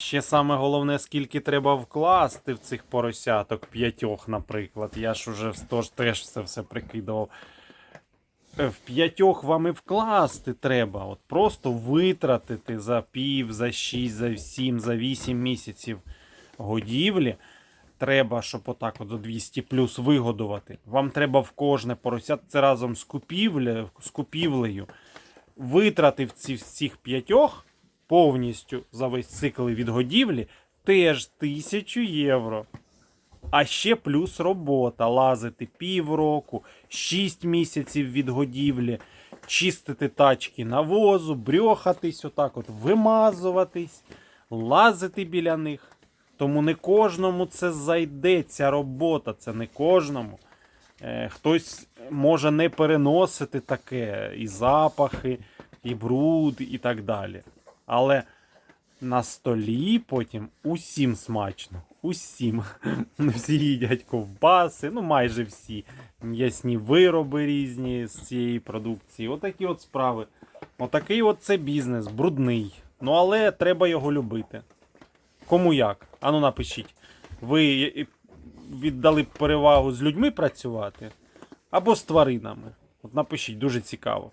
Ще саме головне, скільки треба вкласти в цих поросяток, п'ятьох, наприклад. Я ж уже тож теж це все прикидував. Е, В п'ятьох вам і вкласти треба. От просто витратити за пів, за шість, за сім, за вісім місяців годівлі. Треба, щоб отак от до 200 плюс вигодувати. Вам треба в кожне порося, це разом з, купівле, з купівлею, витратив всіх п'ятьох повністю за весь цикл відгодівлі теж тисячу євро. А ще плюс робота. Лазити півроку, 6 місяців відгодівлі, чистити тачки навозу, брьохатись, отак от вимазуватись, лазити біля них. Тому не кожному це зайде, ця робота, це не кожному. Е, хтось може не переносити таке, і запахи, і бруд, і так далі. Але на столі потім усім смачно. Усім. Всі їдять ковбаси, ну майже всі. М'ясні вироби різні з цієї продукції. Отакі от справи. Отакий от це бізнес, брудний. Ну але треба його любити. Кому як? Ану напишіть. Ви е, віддали б перевагу з людьми працювати або з тваринами? От напишіть, дуже цікаво.